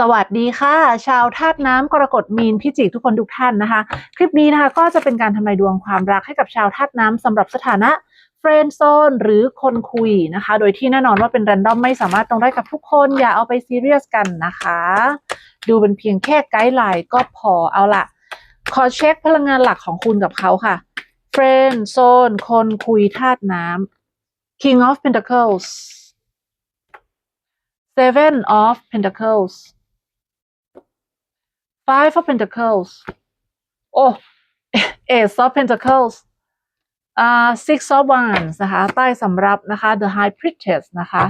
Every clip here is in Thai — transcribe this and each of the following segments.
สวัสดีค่ะ ชาวธาตุน้ำกรกฎมีนพิจิกทุกคนทุกท่านนะคะ คลิปนี้นะคะก็จะเป็นการทำนายดวงความรักให้กับชาวธาตุน้ำสำหรับสถานะเฟรนด์โซนหรือคนคุยนะคะ โดยที่แน่นอนว่าเป็นแรนดอมไม่สามารถตรงได้กับทุกคนอย่าเอาไปซีเรียสกันนะคะ ดูเป็นเพียงแค่ไกด์ไลน์ก็พอเอาละขอเช็คพลังงานหลักของคุณกับเขาค่ะเฟรนด์โซนคนคุยธาตุน้ำ King of Pentacles Seven of Pentacles Five of Pentacles โอ้ Ace of Pentacles อ่า Six of Wands นะคะ ใต้สำรับนะคะ The High Priestess นะคะ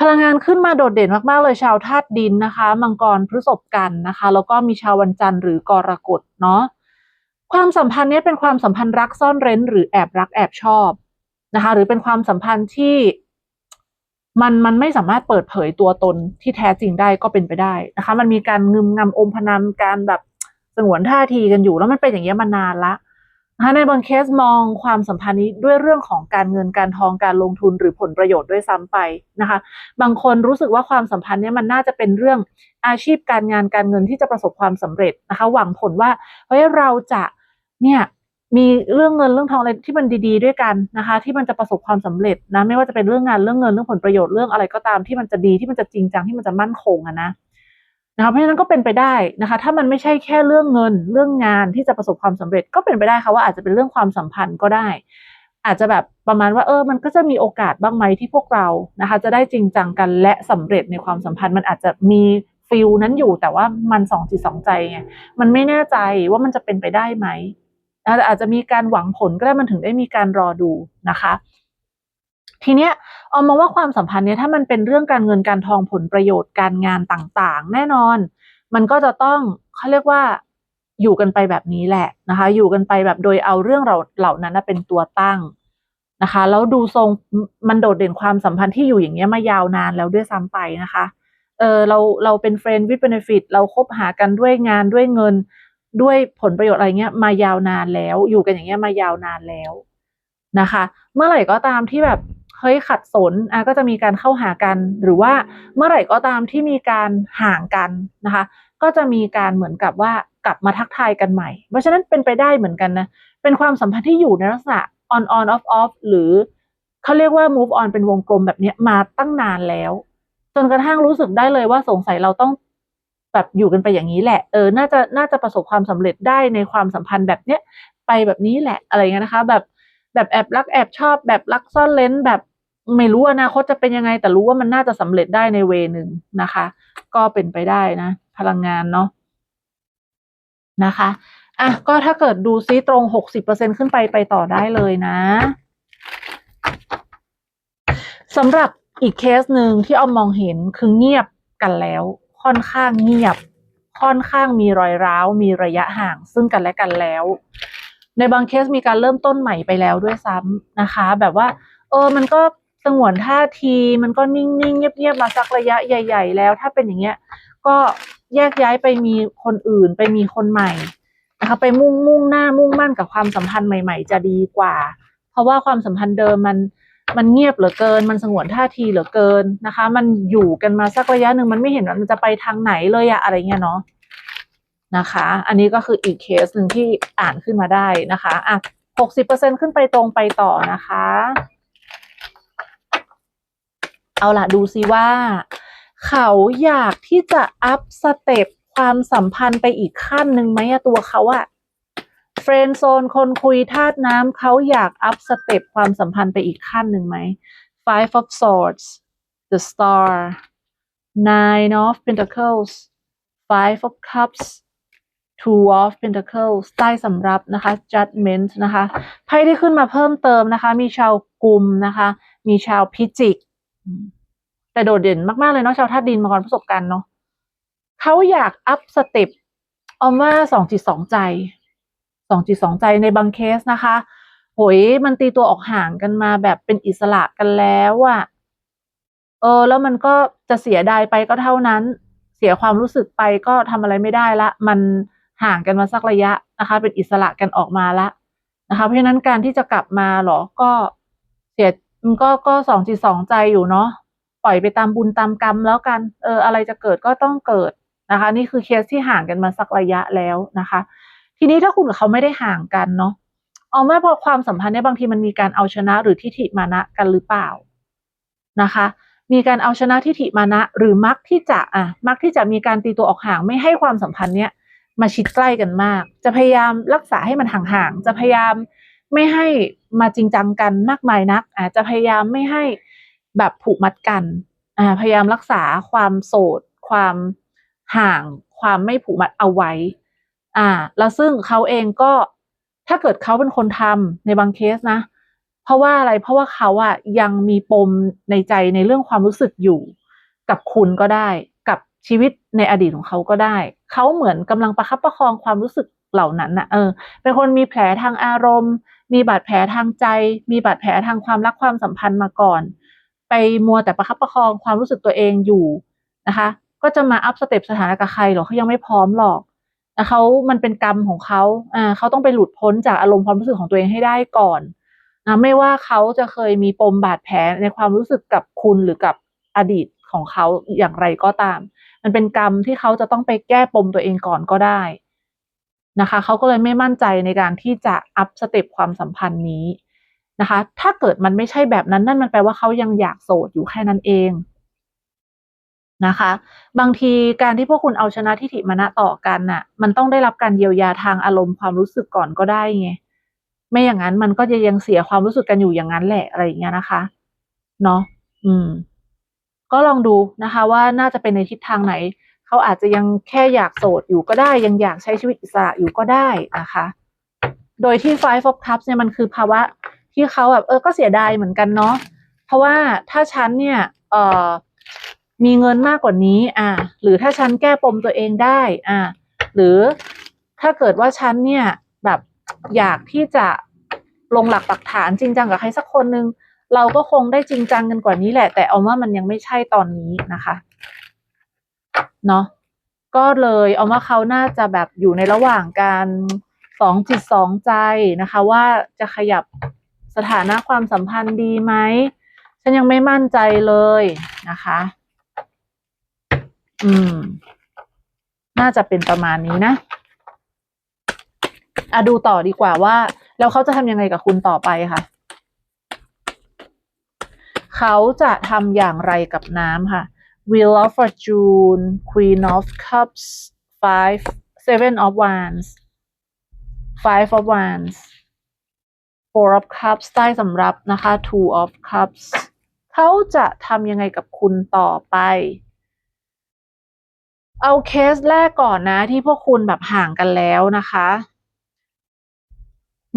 พลังงานขึ้นมาโดดเด่นมาก ๆ เลยชาวธาตุดินนะคะ มังกรพฤษภกันนะคะ แล้วก็มีชาววันจันทร์หรือกรกฎเนาะความสัมพันธ์เนี้เป็นความสัมพันธ์รักซ่อนเร้น หรือแอบรักแอบชอบนะคะ หรือเป็นความสัมพันธ์ที่ มันมันไม่สามารถเปิดเผยตัวตนที่แท้จริงได้ก็เป็นไปได้นะคะ มันมีการงึมงำอมพนามการแบบสงวนท่าทีกันอยู่ แล้วมันเป็นอย่างนี้ยมานานละนะคะในบางเคสมองความสัมพันธ์นี้ด้วยเรื่องของการเงินการทองการลงทุนหรือผลประโยชน์ด้วยซ้ำไปนะคะ บางคนรู้สึกว่าความสัมพันธ์นี้มันน่าจะเป็นเรื่องอาชีพการงานการเงินที่จะประสบความสำเร็จนะคะ หวังผลว่าเฮ้ยเราจะเนี่ย มีเรื่องเงินเรื่องทองอะไรที่มันดี ๆ ด้วยกันนะคะ ที่มันจะประสบความสำเร็จนะไม่ว่าจะเป็นเรื่องงานเรื่องเงินเรื่องผลประโยชน์เรื่องอะไรก็ตามที่มันจะดีที่มันจะจริงจังที่มันจะมั่นคงอะนะนะคะเพราะฉะนั้นก็เป็นไปได้นะคะ ถ้ามันไม่ใช่แค่เรื่องเงินเรื่องงานที่จะประสบความสำเร็จก็เป็นไปได้ค่ะว่าอาจจะเป็นเรื่องความสัมพันธ์ก็ได้ อาจจะแบบประมาณว่าเออ มันก็จะมีโอกาสบ้างไหมที่พวกเรานะคะ จะได้จริงจังกันและสำเร็จในความสัมพันธ์ มันอาจจะมีฟิลนั้นอยู่แต่ว่ามันสองจิตสองใจไงมันไม่แน่ใจว่ามันจะเป็นไปได้ไหม อาจจะมีการหวังผลก็ได้มันถึงได้มีการรอดูนะคะ ทีเนี้ยเอามาว่าความสัมพันธ์เนี้ยถ้ามันเป็นเรื่องการเงินการทองผลประโยชน์การงานต่างๆ แน่นอน มันก็จะต้องเขาเรียกว่าอยู่กันไปแบบนี้แหละนะคะ อยู่กันไปแบบโดยเอาเรื่องเราเหล่านั้นเป็นตัวตั้งนะคะแล้วดูทรงมันโดดเด่นความสัมพันธ์ที่อยู่อย่างเงี้ยมายาวนานแล้วด้วยซ้ำไปนะคะเออเราเราเป็นเฟรนด์วิดเบเนฟิตเราคบหากันด้วยงานด้วยเงิน ด้วยผลประโยชน์อะไรเงี้ยมายาวนานแล้ว อยู่กันอย่างเงี้ยมายาวนานแล้วนะคะ เมื่อไหร่ก็ตามที่แบบเฮ้ยขัดสนอะก็จะมีการเข้าหากัน หรือว่าเมื่อไหร่ก็ตามที่มีการห่างกันนะคะ ก็จะมีการเหมือนกับว่ากลับมาทักทายกันใหม่ เพราะฉะนั้นเป็นไปได้เหมือนกันนะ เป็นความสัมพันธ์ที่อยู่ในลักษณะ on on off off หรือเขาเรียกว่า move on เป็นวงกลมแบบนี้มาตั้งนานแล้ว จนกระทั่งรู้สึกได้เลยว่าสงสัยเราต้อง แบบอยู่กันไปอย่างนี้แหละเออน่าจะน่าจะประสบความสำเร็จได้ในความสัมพันธ์แบบเนี้ยไปแบบนี้แหละอะไรเงี้ยนะคะ แบบแบบแอบรักแอบชอบแบบรักซ่อนเลนแบบไม่รู้อนาคตจะเป็นยังไง แต่รู้ว่ามันน่าจะสำเร็จได้ในเวหนึ่งนะคะ ก็เป็นไปได้นะ พลังงานเนาะนะคะอะก็ถ้าเกิดดูซิตรงหกสิบเปอร์เซ็นขึ้นไปไปต่อได้เลยนะสำหรับอีกเคสหนึ่งที่เอามองเห็นคือเงียบกันแล้ว ค่อนข้างเงียบ ค่อนข้างมีรอยร้าว มีระยะห่างซึ่งกันและกันแล้ว ในบางเคสมีการเริ่มต้นใหม่ไปแล้วด้วยซ้ำนะคะ แบบว่า เออมันก็สงวนท่าทีมันก็นิ่งๆเงียบๆมาสักระยะใหญ่ ๆ แล้ว ถ้าเป็นอย่างเงี้ยก็แยกย้ายไปมีคนอื่นไปมีคนใหม่นะคะไปมุ่งมุ่งหน้ามุ่งมั่นกับความสัมพันธ์ใหม่ ๆ จะดีกว่า เพราะว่าความสัมพันธ์เดิมมัน มันเงียบเหลือเกิน มันสงวนท่าทีเหลือเกินนะคะ มันอยู่กันมาสักระยะหนึ่งมันไม่เห็นว่ามันจะไปทางไหนเลยอะอะไรเงี้ยเนาะนะคะ อันนี้ก็คืออีกเคสหนึ่งที่อ่านขึ้นมาได้นะคะอะหกสิบเปอร์เซ็นขึ้นไปตรงไปต่อนะคะ เอาล่ะดูซิว่า เขาอยากที่จะอัพสเต็ปความสัมพันธ์ไปอีกขั้นหนึ่งไหมอะตัวเขาอะ รนด์โซนคนคุยธาตุน้ำเขาอยากอัพสเต็ปความสัมพันธ์ไปอีกขั้นหนึ่งไหม Five of Swords the Star Nine of Pentacles Five of Cups Two of Pentacles ใต้สำรับนะคะ Judgment นะคะไพ่ที่ขึ้นมาเพิ่มเติมนะคะ มีชาวกุมนะคะ มีชาวพิจิก แต่โดดเด่นมาก ๆ เลยเนาะชาวธาตุดินมาก่อนประสบการณ์เนาะเขาอยากอัพสเต็ปเอาว่าสองจิตสองใจ สองจิตสองใจในบางเคสนะคะโหยมันตีตัวออกห่างกันมาแบบเป็นอิสระกันแล้วอะเออ แล้วมันก็จะเสียดายไปก็เท่านั้น เสียความรู้สึกไปก็ทำอะไรไม่ได้ละ มันห่างกันมาสักระยะนะคะ เป็นอิสระกันออกมาละนะคะ เพราะฉะนั้นการที่จะกลับมาหรอก็เสียมันก็ก็สองจิตสองใจอยู่เนาะปล่อยไปตามบุญตามกรรมแล้วกัน เออ อะไรจะเกิดก็ต้องเกิดนะคะ นี่คือเคสที่ห่างกันมาสักระยะแล้วนะคะ ทีนี้ถ้าคุณกับเขาไม่ได้ห่างกันเนาะเอาว่พอความสัมพันธ์เนี่ยบางทีมันมีการเอาชนะหรือทิฐิมานะกันหรือเปล่านะคะ มีการเอาชนะทิฐิมานะ หรือมักที่จะอะมักที่จะมีการตีตัวออกห่างไม่ให้ความสัมพันธ์เนี้ยมาชิดใกล้กันมาก จะพยายามรักษาให้มันห่างๆจะพยายามไม่ให้มาจริงจังกันมากมายนักอาจจะพยายามไม่ให้แบบผูกมัดกันอ่าพยายามรักษาความโสด ความห่าง ความไม่ผูกมัดเอาไว้ อ่า แล้วซึ่งเขาเองก็ถ้าเกิดเขาเป็นคนทำในบางเคสนะ เพราะว่าอะไรเพราะว่าเขาอะยังมีปมในใจในเรื่องความรู้สึกอยู่ กับคุณก็ได้ กับชีวิตในอดีตของเขาก็ได้ เขาเหมือนกำลังประคับประคองความรู้สึกเหล่านั้นนะเออ เป็นคนมีแผลทางอารมณ์ มีบาดแผลทางใจ มีบาดแผลทางความรักความสัมพันธ์มาก่อน ไปมัวแต่ประคับประคองความรู้สึกตัวเองอยู่นะคะ ก็จะมาอัพสเต็ปสถานะกับใครหรอเขายังไม่พร้อมหรอก นะเขามันเป็นกรรมของเขาอ่าเขาต้องไปหลุดพ้นจากอารมณ์ความรู้สึกของตัวเองให้ได้ก่อนนะไม่ว่าเขาจะเคยมีปมบาดแผลในความรู้สึกกับคุณหรือกับอดีตของเขาอย่างไรก็ตาม มันเป็นกรรมที่เขาจะต้องไปแก้ปมตัวเองก่อนก็ได้นะคะเขาก็เลยไม่มั่นใจในการที่จะอัพสเต็ปความสัมพันธ์นี้นะคะ ถ้าเกิดมันไม่ใช่แบบนั้นนั่นมันแปลว่าเขายังอยากโสดอยู่แค่นั้นเอง นะคะ บางทีการที่พวกคุณเอาชนะทิฏฐิมานะต่อกันน่ะ มันต้องได้รับการเยียวยาทางอารมณ์ความรู้สึกก่อนก็ได้ไงไม่อย่างนั้นมันก็จะยังเสียความรู้สึกกันอยู่อย่างนั้นแหละอะไรอย่างเงี้ยนะคะเนาะอืม ก็ลองดูนะคะ ว่าน่าจะเป็นในทิศทางไหน เขาอาจจะยังแค่อยากโสดอยู่ก็ได้ ยังอยากใช้ชีวิตอิสระอยู่ก็ได้นะคะ โดยที่ Five of Cups เนี่ยมันคือภาวะที่เขาแบบเออก็เสียดายเหมือนกันเนาะเพราะว่าถ้าฉันเนี่ย เอ่อ มีเงินมากกว่านี้ อ่า หรือถ้าฉันแก้ปมตัวเองได้ อ่า หรือถ้าเกิดว่าฉันเนี่ยแบบอยากที่จะลงหลักปักฐานจริงจังกับใครสักคนนึงเราก็คงได้จริงจังกันกว่านี้แหละ แต่เอาว่ามันยังไม่ใช่ตอนนี้นะคะเนาะก็เลยเอาว่าเขาน่าจะแบบอยู่ในระหว่างการสองจิตสองใจนะคะ ว่าจะขยับสถานะความสัมพันธ์ดีไหมฉันยังไม่มั่นใจเลยนะคะ อืม น่าจะเป็นประมาณนี้นะอะดูต่อดีกว่าว่า แล้วเขาจะทำยังไงกับคุณต่อไปค่ะ เขาจะทำอย่างไรกับน้ำค่ะ Wheel of Fortune Queen of Cups Five Seven of Wands Five of Wands Four of Cups ใต้สำรับนะคะ Two of Cups เขาจะทำยังไงกับคุณต่อไป เอาเคสแรกก่อนนะที่พวกคุณแบบห่างกันแล้วนะคะ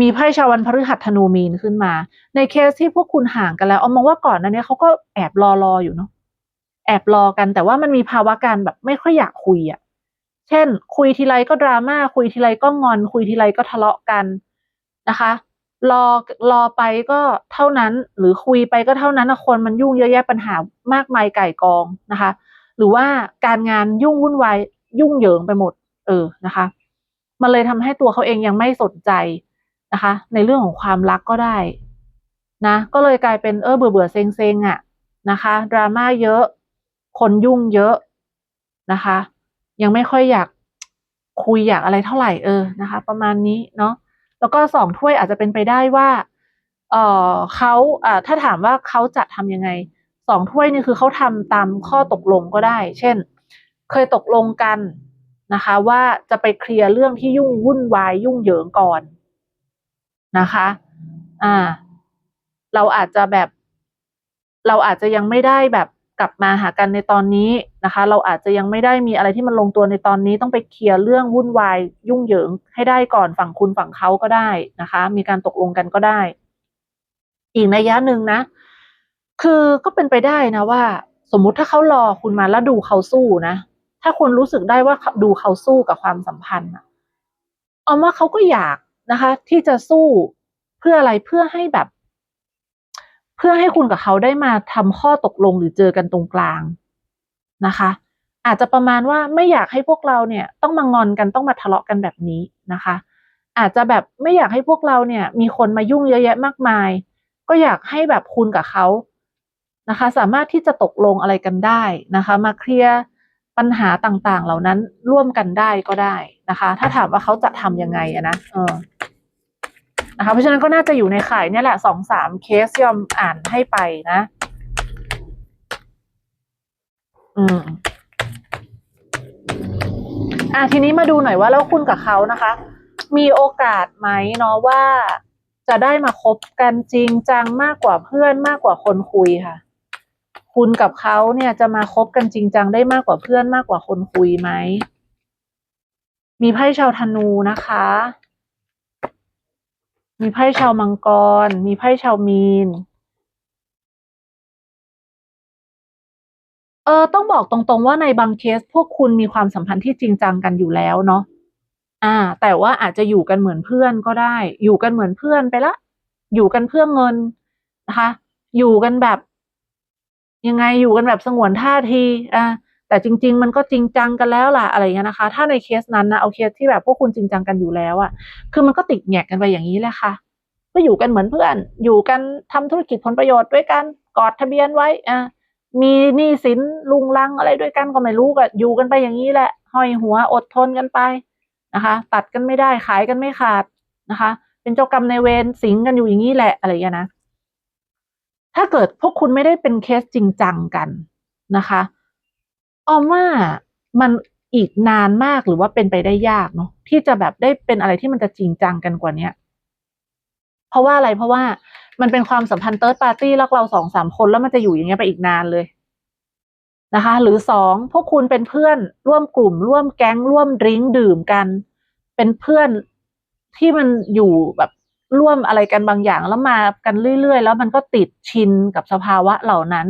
มีไพ่ชาวันพฤหัสธนูมีนขึ้นมา ในเคสที่พวกคุณห่างกันแล้วเอามองว่าก่อนนั้นเนี่ยเขาก็แอบรอรออยู่เนาะแอบรอกันแต่ว่ามันมีภาวะการแบบไม่ค่อยอยากคุยอะ่ะ เช่น คุยทีไรก็ดราม่าคุยทีไรก็งอน คุยทีไรก็ทะเลาะกันนะคะรอรอไปก็เท่านั้น หรือคุยไปก็เท่านั้นคนมันยุ่งเยอะแยะปัญหามากมายไก่กองนะคะ หรือว่าการงานยุ่งวุ่นวายยุ่งเหยิงไปหมด เออนะคะ มันเลยทำให้ตัวเขาเองยังไม่สนใจนะคะ ในเรื่องของความรักก็ได้นะก็เลยกลายเป็นเออเบื่อเบื่อเซ็งเซ็งอะนะคะดราม่าเยอะ คนยุ่งเยอะนะคะ ยังไม่ค่อยอยากคุยอยากอะไรเท่าไหร่เออนะคะ ประมาณนี้เนาะแล้วก็สองถ้วยอาจจะเป็นไปได้ว่าเออเขาอ่าถ้าถามว่าเขาจะทำยังไง สองถ้วยนี่คือเขาทำตามข้อตกลงก็ได้ เช่น เคยตกลงกันนะคะ ว่าจะไปเคลียร์เรื่องที่ยุ่งวุ่นวายยุ่งเหยิงก่อนนะคะ อ่า เราอาจจะแบบ เราอาจจะยังไม่ได้แบบกลับมาหากันในตอนนี้นะคะ เราอาจจะยังไม่ได้มีอะไรที่มันลงตัวในตอนนี้ ต้องไปเคลียร์เรื่องวุ่นวายยุ่งเหยิงให้ได้ก่อนฝั่งคุณฝั่งเขาก็ได้นะคะ มีการตกลงกันก็ได้ อีกในยยะหนึ่งนะ คือก็เป็นไปได้นะว่า สมมุติถ้าเขารอคุณมาแล้วดูเขาสู้นะถ้าคุณรู้สึกได้ว่าดูเขาสู้กับความสัมพันธ์เอาว่าเขาก็อยากนะคะ ที่จะสู้เพื่ออะไรเพื่อให้แบบ เพื่อให้คุณกับเขาได้มาทำข้อตกลงหรือเจอกันตรงกลางนะคะ อาจจะประมาณว่าไม่อยากให้พวกเราเนี่ย ต้องมางอนกันต้องมาทะเลาะกันแบบนี้นะคะ อาจจะแบบไม่อยากให้พวกเราเนี่ย มีคนมายุ่งเยอะแยะมากมาย ก็อยากให้แบบคุณกับเขา นะคะ สามารถที่จะตกลงอะไรกันได้นะคะ มาเคลียร์ปัญหาต่างๆ เหล่านั้นร่วมกันได้ก็ได้นะคะ ถ้าถามว่าเขาจะทำยังไงอะนะเออนะคะเพราะฉะนั้นก็น่าจะอยู่ในข่ายเนี่ยแหละสองสามเคสยอมอ่านให้ไปนะ อืมอะทีนี้มาดูหน่อยว่าแล้วคุณกับเขานะคะ มีโอกาสไหมเนาะว่าจะได้มาคบกันจริงจังมากกว่าเพื่อนมากกว่าคนคุยค่ะ คุณกับเขาเนี่ยจะมาคบกันจริงจังได้มากกว่าเพื่อนมากกว่าคนคุยไหม มีไพ่ชาวธนูนะคะ มีไพ่ชาวมังกร มีไพ่ชาวมีน เออต้องบอกตรงๆว่าในบางเคสพวกคุณมีความสัมพันธ์ที่จริงจังกันอยู่แล้วเนาะ อ่า แต่ว่าอาจจะอยู่กันเหมือนเพื่อนก็ได้ อยู่กันเหมือนเพื่อนไปละ อยู่กันเพื่อเงินนะคะ อยู่กันแบบ ยังไงอยู่กันแบบสงวนท่าทีอ่าแต่จริง ๆ มันก็จริงจังกันแล้วล่ะอะไรเงี้ยนะคะ ถ้าในเคสนั้นนะเอาเคสที่แบบพวกคุณจริงจังกันอยู่แล้วอะคือมันก็ติดแงกกันไปอย่างนี้แหละค่ะก็อยู่กันเหมือนเพื่อน อยู่กันทำธุรกิจผลประโยชน์ด้วยกันกอดทะเบียนไว้อ่ามีหนี้สินลุงลังอะไรด้วยกันก็ไม่รู้ก็อยู่กันไปอย่างนี้แหละห้อยหัวอดทนกันไปนะคะ ตัดกันไม่ได้ขายกันไม่ขาดนะคะ เป็นเจ้ากรรมในเวรสิงกันอยู่อย่างนี้แหละอะไรเงี้ยนะ ถ้าเกิดพวกคุณไม่ได้เป็นเคสจริงจังกันนะคะออมว่ามันอีกนานมากหรือว่าเป็นไปได้ยากเนาะที่จะแบบได้เป็นอะไรที่มันจะจริงจังกันกว่าเนี้ยเพราะว่าอะไรเพราะว่ามันเป็นความสัมพันธ์เติร์ดปาร์ตี้แล้วเราสองสามคนแล้วมันจะอยู่อย่างเงี้ยไปอีกนานเลยนะคะ หรือสองพวกคุณเป็นเพื่อนร่วมกลุ่ม ร่วมแก๊งร่วมดริ้งดื่มกัน เป็นเพื่อนที่มันอยู่แบบ ร่วมอะไรกันบางอย่างแล้วมากันเรื่อย ๆ แล้วมันก็ติดชินกับสภาวะเหล่านั้น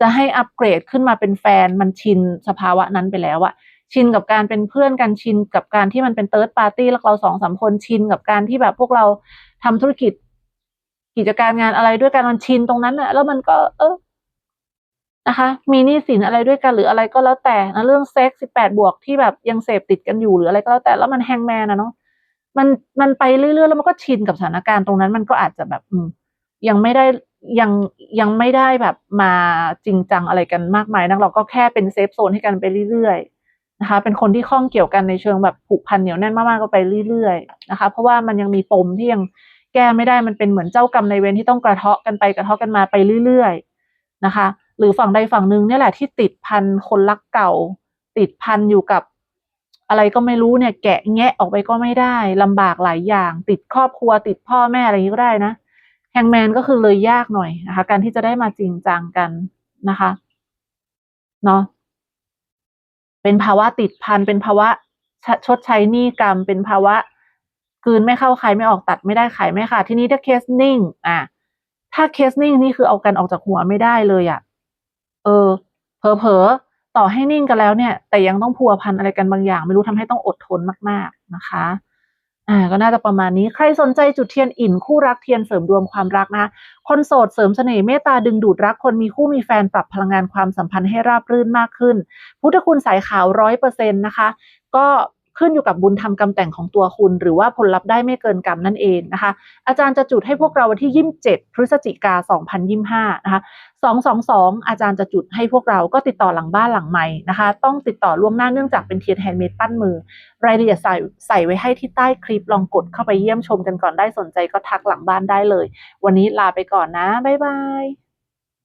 จะให้อัปเกรดขึ้นมาเป็นแฟนมันชินสภาวะนั้นไปแล้วอะชินกับการเป็นเพื่อนกันชินกับการที่มันเป็นเติร์ดปาร์ตี้แล้วเราสองสามคนชินกับการที่แบบพวกเราทำธุรกิจ กิจการงานอะไรด้วยกันมันชินตรงนั้นน่ะแล้วมันก็ เออนะคะ มีหนี้สินอะไรด้วยกันหรืออะไรก็แล้วแต่นะเรื่องเซ็กสิบแปดบวกที่แบบยังเสพติดกันอยู่หรืออะไรก็แล้วแต่แล้วมันแฮงแมนนะเนาะ มันมันไปเรื่อยๆ แล้วมันก็ชินกับสถานการณ์ตรงนั้น มันก็อาจจะแบบยังไม่ได้ยังยังไม่ได้แบบมาจริงจังอะไรกันมากมายนักเราก็แค่เป็นเซฟโซนให้กันไปเรื่อยๆนะคะ เป็นคนที่ข้องเกี่ยวกันในเชิงแบบผูกพันเหนียวแน่นมากๆก็ไปเรื่อยๆนะคะ เพราะว่ามันยังมีปมที่ยังแก้ไม่ได้มันเป็นเหมือนเจ้ากรรมในเวรที่ต้องกระเทาะกันไปกระเทาะกันมาไปเรื่อยๆนะคะ หรือฝั่งใดฝั่งหนึ่งเนี่ยแหละที่ติดพันคนรักเก่า ติดพันอยู่กับ อะไรก็ไม่รู้เนี่ย แกะแงะออกไปก็ไม่ได้ลำบากหลายอย่าง ติดครอบครัวติดพ่อแม่อะไรอย่างนี้ก็ได้นะแฮงแมนก็คือเลยยากหน่อยนะคะ การที่จะได้มาจริงจังกันนะคะเนาะเป็นภาวะติดพันเป็นภาวะชชดใช้หนี้กรรม เป็นภาวะกืนไม่เข้าใครไม่ออกตัดไม่ได้ขายไม่ขาดทีนี้ถ้าเคสนิ่ง อะถ้าเคสนิ่งนี่คือเอากันออกจากหัวไม่ได้เลยอะ่ะ เออเผลอ ต่อให้นิ่งกันแล้วเนี่ย แต่ยังต้องพัวพันอะไรกันบางอย่าง ไม่รู้ทำให้ต้องอดทนมากๆนะคะ อ่า ก็น่าจะประมาณนี้ใครสนใจจุดเทียนอิ่นคู่รักเทียนเสริมดวงความรักนะคนโสดเสริมเสน่ห์เมตตาดึงดูดรักคนมีคู่มีแฟนปรับพลังงานความสัมพันธ์ให้ราบรื่นมากขึ้น พุทธคุณสายขาวร้อยเปอร์เซ็นต์นะคะ ก็ ขึ้นอยู่กับบุญทำกรรมแต่งของตัวคุณ หรือว่าผลลัพธ์ได้ไม่เกินกรรมนั่นเองนะคะ อาจารย์จะจุดให้พวกเราวันที่ 27 พฤศจิกา 2025 นะคะ222 อาจารย์จะจุดให้พวกเราก็ติดต่อหลังบ้านหลังใหม่นะคะ ต้องติดต่อล่วงหน้าเนื่องจากเป็นเทียนแฮนด์เมดปั้นมือ รายละเอียดใส่ใส่ไว้ให้ที่ใต้คลิปลองกดเข้าไปเยี่ยมชมกันก่อนได้สนใจก็ทักหลังบ้านได้เลย วันนี้ลาไปก่อนนะ บ๊ายบาย